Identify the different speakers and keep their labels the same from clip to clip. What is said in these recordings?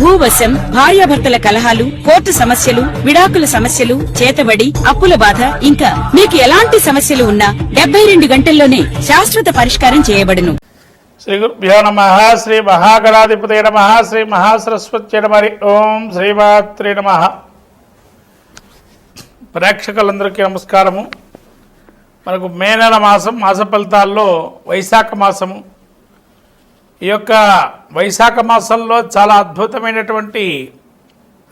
Speaker 1: భూవశం భార్యాభర్తల కలహాలు కోర్టు సమస్యలు విడాకుల సమస్యలు చేతబడి అప్పుల బాధ ఇంకా మీకు ఎలాంటి సమస్యలు ఉన్నా డెబ్బై రెండు గంటల్లోనే శాశ్వత పరిష్కారం చేయబడును.
Speaker 2: శ్రీ గురుభ్యో నమ శ్రీ మహాగణాధిపతి నమ శ్రీ మహాసరస్వతి నమ ఓం శ్రీమాత్రి నమ. ప్రేక్షకులందరికీ నమస్కారము. మనకు మే నెల మాసం మాస ఫలితాల్లో వైశాఖ మాసము. ఈ యొక్క వైశాఖ మాసంలో చాలా అద్భుతమైనటువంటి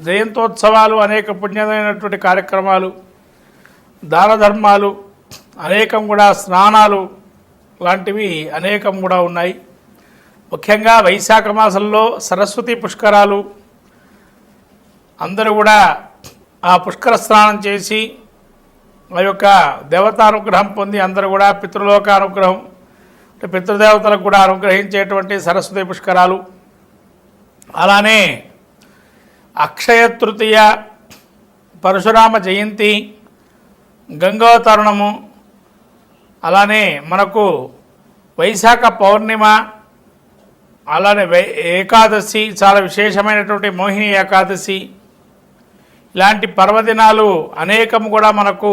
Speaker 2: జయంతోత్సవాలు అనేక పుణ్యమైనటువంటి కార్యక్రమాలు దాన ధర్మాలు అనేకం కూడా స్నానాలు లాంటివి అనేకం కూడా ఉన్నాయి. ముఖ్యంగా వైశాఖ మాసంలో సరస్వతి పుష్కరాలు అందరూ కూడా ఆ పుష్కర స్నానం చేసి ఆ యొక్క దేవతానుగ్రహం పొంది అందరూ కూడా పితృలోక అనుగ్రహం అంటే పితృదేవతలకు కూడా అనుగ్రహించేటువంటి సరస్వతి పుష్కరాలు. అలానే అక్షయ తృతీయ పరశురామ జయంతి గంగోతరుణము అలానే మనకు వైశాఖ పౌర్ణిమ అలానే వై ఏకాదశి చాలా విశేషమైనటువంటి మోహిని ఏకాదశి. ఇలాంటి పర్వదినాలు అనేకం కూడా మనకు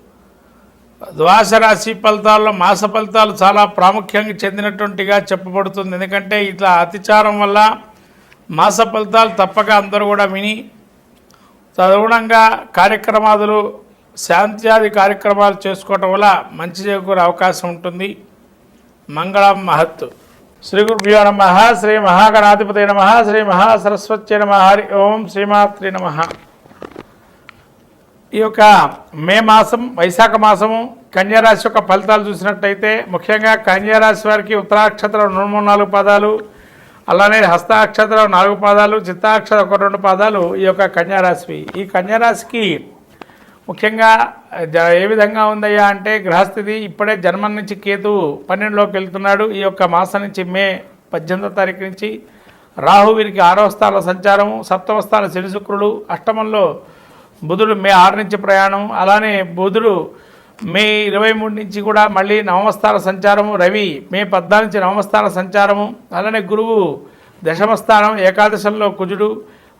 Speaker 2: ద్వాస రాశి ఫలితాల్లో మాస ఫలితాలు చాలా ప్రాముఖ్యంగా చెందినటువంటిగా చెప్పబడుతుంది. ఎందుకంటే ఇట్లా అతిచారం వల్ల మాస ఫలితాలు తప్పక అందరూ కూడా విని తదుగుణంగా కార్యక్రమాదులు శాంత్యాది కార్యక్రమాలు చేసుకోవటం వల్ల మంచి చేకూరే అవకాశం ఉంటుంది. మంగళం మహత్ శ్రీ గురుభ్యో నమ. శ్రీ మహాగణాధిపతి నమ. శ్రీ మహాసరస్వతి నమ. హరి ఓం శ్రీమాత్రి నమ. ఈ యొక్క మే మాసం వైశాఖ మాసము కన్యారాశి యొక్క ఫలితాలు చూసినట్టయితే ముఖ్యంగా కన్యారాశి వారికి ఉత్తరాక్షత్రం రెండు నాలుగు పాదాలు అలానే హస్తాక్షత్రం నాలుగు పాదాలు చిత్తాక్షరం ఒక రెండు పాదాలు ఈ యొక్క కన్యారాశివి. ఈ కన్యారాశికి ముఖ్యంగా జ- ఏ విధంగా ఉందయ్యా అంటే గ్రహస్థితి ఇప్పుడే జన్మం నుంచి కేతు పన్నెండులోకి వెళ్తున్నాడు. ఈ యొక్క మాసం నుంచి మే పద్దెనిమిదో తారీఖు నుంచి రాహు వీరికి ఆరవ స్థాన సంచారము సప్తమ స్థాన శని శుక్రుడు అష్టమంలో బుధుడు మే ఆరు నుంచి ప్రయాణం. అలానే బుధుడు మే ఇరవై మూడు నుంచి కూడా మళ్ళీ నవమస్థాన సంచారము. రవి మే పద్నాలుగు నుంచి నవమస్థాన సంచారము. అలానే గురువు దశమస్థానం ఏకాదశంలో కుజుడు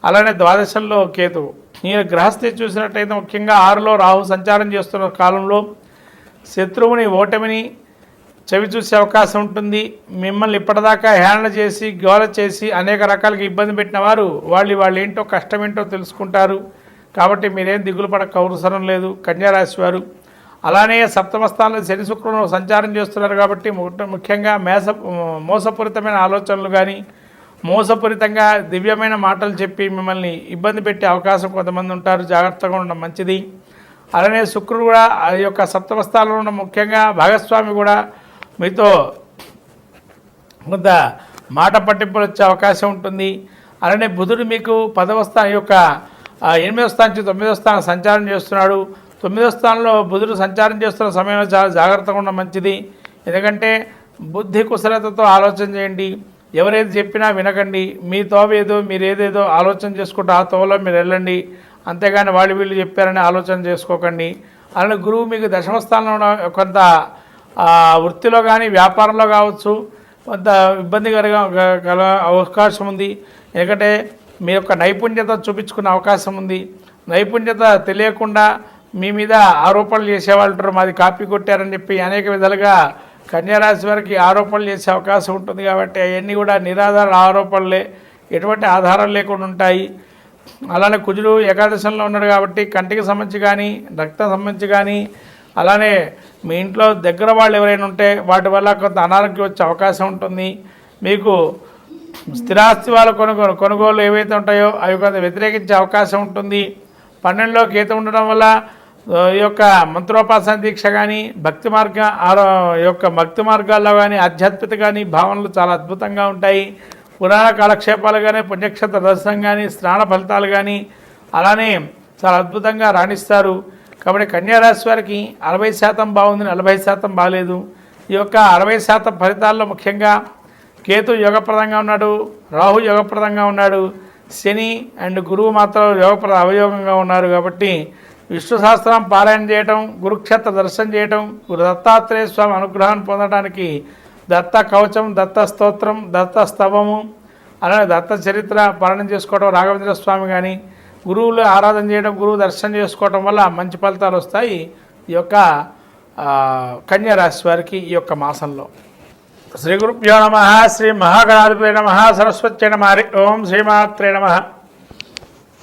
Speaker 2: అలానే ద్వాదశంలో కేతువు. ఈ గ్రహస్థి చూసినట్టయితే ముఖ్యంగా ఆరులో రాహు సంచారం చేస్తున్న కాలంలో శత్రువుని ఓటమిని చవి చూసే అవకాశం ఉంటుంది. మిమ్మల్ని ఇప్పటిదాకా హ్యాండిల్ చేసి గోల చేసి అనేక రకాలుగా ఇబ్బంది పెట్టిన వారు వాళ్ళు వాళ్ళు ఏంటో కష్టం ఏంటో తెలుసుకుంటారు. కాబట్టి మీరేం దిగులు పడక అవసరం లేదు. కన్యారాశి వారు అలానే సప్తమ స్థానంలో శని శుక్రులు సంచారం చేస్తున్నారు కాబట్టి ముఖ్యంగా మేస మోసపూరితమైన ఆలోచనలు కానీ మోసపూరితంగా దివ్యమైన మాటలు చెప్పి మిమ్మల్ని ఇబ్బంది పెట్టే అవకాశం కొంతమంది ఉంటారు. జాగ్రత్తగా ఉండడం మంచిది. అలానే శుక్రుడు కూడా ఆ యొక్క సప్తమ స్థానంలో ఉన్న ముఖ్యంగా భాగస్వామి కూడా మీతో కొంత మాట పట్టింపులు వచ్చే అవకాశం ఉంటుంది. అలానే బుధుడు మీకు పదవ స్థానం యొక్క ఎనిమిదో స్థానం నుంచి తొమ్మిదో స్థానం సంచారం చేస్తున్నాడు. తొమ్మిదో స్థానంలో బుధుడు సంచారం చేస్తున్న సమయంలో చాలా జాగ్రత్తగా ఉండడం మంచిది. ఎందుకంటే బుద్ధి కుశలతతో ఆలోచన చేయండి. ఎవరేది చెప్పినా వినకండి. మీ తోవ ఏదో మీరు ఏదేదో ఆలోచన చేసుకుంటే ఆ తోవలో మీరు వెళ్ళండి. అంతేగాని వాళ్ళు వీళ్ళు చెప్పారని ఆలోచన చేసుకోకండి. అలానే గురువు మీకు దశమ స్థానంలో ఉన్న కొంత వృత్తిలో కానీ వ్యాపారంలో కావచ్చు కొంత ఇబ్బందికరంగా గల అవకాశం ఉంది. ఎందుకంటే మీ యొక్క నైపుణ్యత చూపించుకునే అవకాశం ఉంది. నైపుణ్యత తెలియకుండా మీ మీద ఆరోపణలు చేసేవాళ్ళు మాది కాపీ కొట్టారని చెప్పి అనేక విధాలుగా కన్యారాశి వారికి ఆరోపణలు చేసే అవకాశం ఉంటుంది కాబట్టి అవన్నీ కూడా నిరాధార ఆరోపణలే. ఎటువంటి ఆధారం లేకుండా ఉంటాయి. అలానే కుజుడు ఏకాదశంలో ఉన్నాడు కాబట్టి కంటికి సంబంధించి కానీ రక్తం సంబంధించి కానీ అలానే మీ ఇంట్లో దగ్గర వాళ్ళు ఎవరైనా ఉంటే వాటి వల్ల కొంత అనారోగ్యం వచ్చే అవకాశం ఉంటుంది. మీకు స్థిరాస్తి వాళ్ళ కొనుగోలు కొనుగోలు ఏవైతే ఉంటాయో అవి కొంత వ్యతిరేకించే అవకాశం ఉంటుంది. పన్నెండులో గీత ఉండడం వల్ల ఈ యొక్క మంత్రోపాసన దీక్ష కానీ భక్తి మార్గ ఆరో యొక్క భక్తి మార్గాల్లో కానీ ఆధ్యాత్మిక కానీ భావనలు చాలా అద్భుతంగా ఉంటాయి. పురాణ కాలక్షేపాలు కానీ పుణ్యక్షేత్ర దర్శనం కానీ స్నాన ఫలితాలు కానీ అలానే చాలా అద్భుతంగా రాణిస్తారు. కాబట్టి కన్యారాశి వారికి అరవై శాతం బాగుంది నలభై శాతం బాగాలేదు ఈ యొక్క అరవై శాతం ఫలితాల్లో ముఖ్యంగా కేతు యోగప్రదంగా ఉన్నాడు రాహు యోగప్రదంగా ఉన్నాడు శని అండ్ గురువు మాత్రం యోగప్రద అవయోగంగా ఉన్నారు కాబట్టి విష్ణు సహస్రం పారాయణ చేయటం గురుక్షేత్ర దర్శనం చేయటం గురు దత్తాత్రేయ స్వామి అనుగ్రహాన్ని పొందడానికి దత్త కవచం దత్త స్తోత్రం దత్త స్తవము అలాగే దత్త చరిత్ర పాలన చేసుకోవడం రాఘవేంద్ర స్వామి కానీ గురువులు ఆరాధన చేయడం గురువు దర్శనం చేసుకోవడం వల్ల మంచి ఫలితాలు వస్తాయి ఈ యొక్క ఆ, కన్యా రాశి వారికి ఈ యొక్క మాసంలో. శ్రీ గురుభ్యో నమ శ్రీ మహాగణాధిపతి నమ సరస్వతి నమ హరి ఓం శ్రీమాత్రే నమ.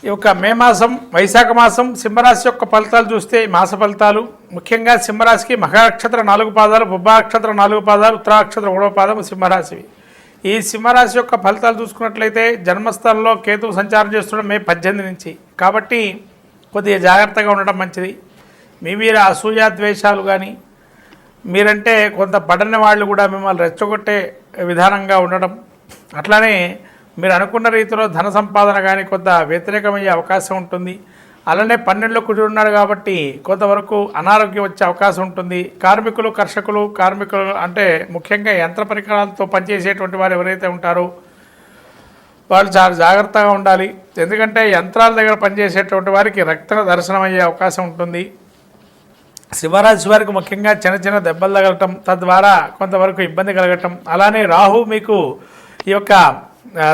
Speaker 2: ఈ యొక్క మే మాసం వైశాఖ మాసం సింహరాశి యొక్క ఫలితాలు చూస్తే మాస ఫలితాలు ముఖ్యంగా సింహరాశికి మహాక్షత్ర నాలుగు పాదాలు బుబ్బాక్షత్ర నాలుగు పాదాలు ఉత్తరాక్షత్ర మూడవ పాదం సింహరాశివి. ఈ సింహరాశి యొక్క ఫలితాలు చూసుకున్నట్లయితే జన్మస్థలంలో కేతువు సంచారం చేస్తుండడం మే పద్దెనిమిది నుంచి. కాబట్టి కొద్దిగా జాగ్రత్తగా ఉండడం మంచిది. మీ మీద అసూయ ద్వేషాలు కానీ మీరంటే కొంత పడని వాళ్ళు కూడా మిమ్మల్ని రెచ్చగొట్టే విధానంగా ఉండడం. అట్లానే మీరు అనుకున్న రీతిలో ధన సంపాదన కానీ కొంత వ్యతిరేకమయ్యే అవకాశం ఉంటుంది. అలానే పన్నెండులో కుడి ఉన్నాడు కాబట్టి కొంతవరకు అనారోగ్యం వచ్చే అవకాశం ఉంటుంది. కార్మికులు కర్షకులు కార్మికులు అంటే ముఖ్యంగా యంత్ర పరికరాలతో పనిచేసేటువంటి వారు ఎవరైతే ఉంటారో వాళ్ళు చాలా జాగ్రత్తగా ఉండాలి. ఎందుకంటే యంత్రాల దగ్గర పనిచేసేటువంటి వారికి రక్త దర్శనం అయ్యే అవకాశం ఉంటుంది. శివరాశి వారికి ముఖ్యంగా చిన్న చిన్న దెబ్బలు తగలటం తద్వారా కొంతవరకు ఇబ్బంది కలగటం. అలానే రాహు మీకు ఈ యొక్క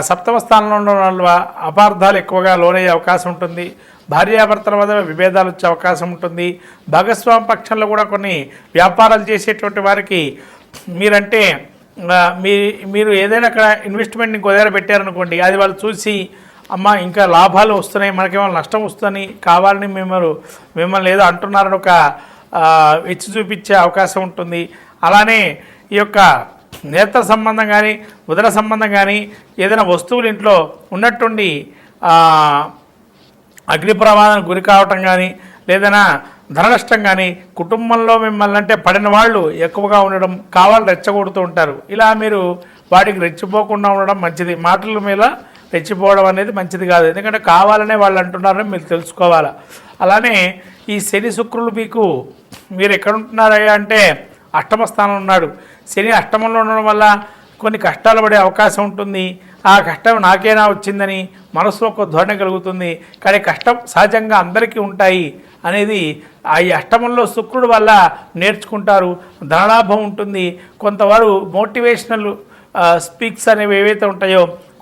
Speaker 2: సప్తమ స్థానంలో ఉండడం వల్ల అపార్థాలు ఎక్కువగా లోనయ్యే అవకాశం ఉంటుంది. భార్యాభర్తల మధ్య విభేదాలు వచ్చే అవకాశం ఉంటుంది. భాగస్వామి పక్షంలో కూడా కొన్ని వ్యాపారాలు చేసేటువంటి వారికి మీరంటే మీ మీరు ఏదైనా అక్కడ ఇన్వెస్ట్మెంట్ ఇంకో దగ్గర పెట్టారనుకోండి అది వాళ్ళు చూసి అమ్మ ఇంకా లాభాలు వస్తున్నాయి మనకేమో నష్టం వస్తుందని కావాలని మిమ్మల్ని మిమ్మల్ని ఏదో అంటున్నారని ఒక ఇచ్చి చూపించే అవకాశం ఉంటుంది. అలానే ఈ యొక్క నేత్ర సంబంధం కానీ ఉదర సంబంధం కానీ ఏదైనా వస్తువులు ఇంట్లో ఉన్నట్టుండి అగ్ని ప్రమాదానికి గురి కావటం కానీ లేదైనా ధన నష్టం కానీ కుటుంబంలో మిమ్మల్ని అంటే పడిన వాళ్ళు ఎక్కువగా ఉండడం కావాలి రెచ్చగొడుతూ ఉంటారు. ఇలా మీరు వాటికి రెచ్చిపోకుండా ఉండడం మంచిది. మాటల మీద రెచ్చిపోవడం అనేది మంచిది కాదు. ఎందుకంటే కావాలనే వాళ్ళు అంటున్నారని మీరు తెలుసుకోవాలి. అలానే ఈ శని శుక్రులు మీకు మీరు ఎక్కడ ఉంటున్నారయ్యా అంటే అష్టమ స్థానం ఉన్నాడు. శని అష్టమంలో ఉండడం వల్ల కొన్ని కష్టాలు పడే అవకాశం ఉంటుంది. ఆ కష్టం నాకేనా వచ్చిందని మనసులో ఒక ధోరణి కలుగుతుంది. కానీ కష్టం సహజంగా అందరికీ ఉంటాయి అనేది ఆ అష్టమంలో శుక్రుడు వల్ల నేర్చుకుంటారు. ధనలాభం ఉంటుంది. కొంతవారు మోటివేషనల్ స్పీక్స్ అనేవి ఏవైతే ఉంటాయో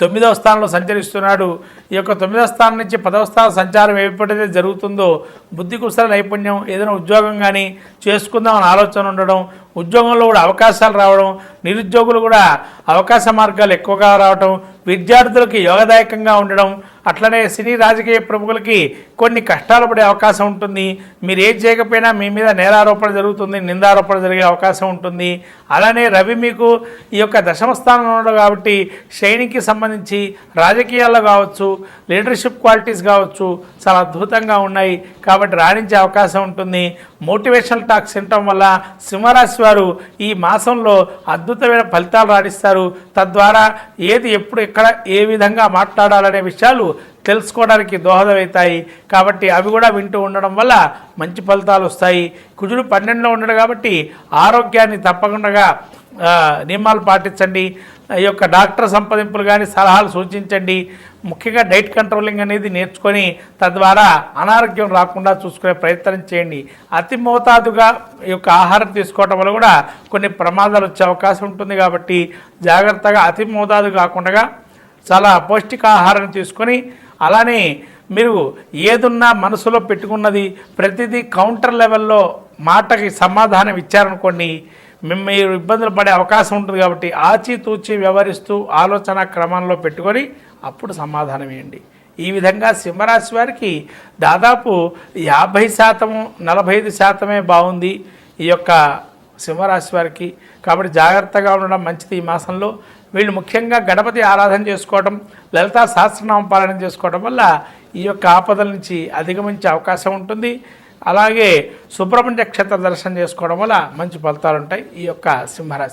Speaker 2: తొమ్మిదవ స్థానంలో సంచరిస్తున్నాడు. ఈ యొక్క తొమ్మిదవ స్థానం నుంచి పదవ స్థానం సంచారం ఎప్పుడైతే జరుగుతుందో బుద్ధి కుశల నైపుణ్యం ఏదైనా ఉద్యోగం కానీ చేసుకుందామని ఆలోచన ఉండడం ఉద్యోగంలో కూడా అవకాశాలు రావడం నిరుద్యోగులు కూడా అవకాశ మార్గాలు ఎక్కువగా రావడం విద్యార్థులకి యోగదాయకంగా ఉండడం అట్లనే సినీ రాజకీయ ప్రముఖులకి కొన్ని కష్టాలు పడే అవకాశం ఉంటుంది. మీరు ఏం చేయకపోయినా మీ మీద నేరారోపణ జరుగుతుంది నిందారోపణ జరిగే అవకాశం ఉంటుంది. అలానే రవి మీకు ఈ యొక్క దశమ స్థానంలో ఉండడం కాబట్టి శైనికి సంబంధించి రాజకీయాల్లో కావచ్చు లీడర్షిప్ క్వాలిటీస్ కావచ్చు చాలా అద్భుతంగా ఉన్నాయి. కాబట్టి రాణించే అవకాశం ఉంటుంది. మోటివేషనల్ టాక్స్ వినటం వల్ల సింహరాశి వారు ఈ మాసంలో అద్భుతమైన ఫలితాలు రాణిస్తారు. తద్వారా ఏది ఎప్పుడు ఎక్కడ ఏ విధంగా మాట్లాడాలనే విషయాలు తెలుసుకోవడానికి దోహదమవుతాయి. కాబట్టి అవి కూడా వింటూ ఉండడం వల్ల మంచి ఫలితాలు వస్తాయి. కుజుడు పన్నెండులో ఉండడు కాబట్టి ఆరోగ్యాన్ని తప్పకుండా నియమాలు పాటించండి. ఈ యొక్క డాక్టర్ సంప్రదింపులు కానీ సలహాలు సూచించండి. ముఖ్యంగా డైట్ కంట్రోలింగ్ అనేది నేర్చుకొని తద్వారా అనారోగ్యం రాకుండా చూసుకునే ప్రయత్నం చేయండి. అతి మోతాదుగా ఈ యొక్క ఆహారం తీసుకోవటం వల్ల కూడా కొన్ని ప్రమాదాలు వచ్చే అవకాశం ఉంటుంది కాబట్టి జాగ్రత్తగా అతి మోతాదు కాకుండా చాలా పౌష్టికాహారం తీసుకొని అలానే మీరు ఏదున్నా మనసులో పెట్టుకున్నది ప్రతిదీ కౌంటర్ లెవెల్లో మాటకి సమాధానం ఇచ్చారనుకోండి మీరు ఇబ్బందులు పడే అవకాశం ఉంటుంది కాబట్టి ఆచితూచి వ్యవహరిస్తూ ఆలోచన క్రమంలో పెట్టుకొని అప్పుడు సమాధానం ఇవ్వండి ఈ విధంగా సింహరాశి వారికి దాదాపు యాభై శాతము నలభై ఐదు శాతమే బాగుంది ఈ యొక్క సింహరాశి వారికి. కాబట్టి జాగ్రత్తగా ఉండడం మంచిది ఈ మాసంలో. వీళ్ళు ముఖ్యంగా గణపతి ఆరాధన చేసుకోవడం లలితా సహస్రనామ పాలన చేసుకోవడం వల్ల ఈ యొక్క ఆపదల నుంచి అధిగమించే అవకాశం ఉంటుంది. అలాగే సుబ్రహ్మణ్య క్షేత్ర దర్శనం చేసుకోవడం వల్ల మంచి ఫలితాలు ఉంటాయి ఈ యొక్క సింహరాశి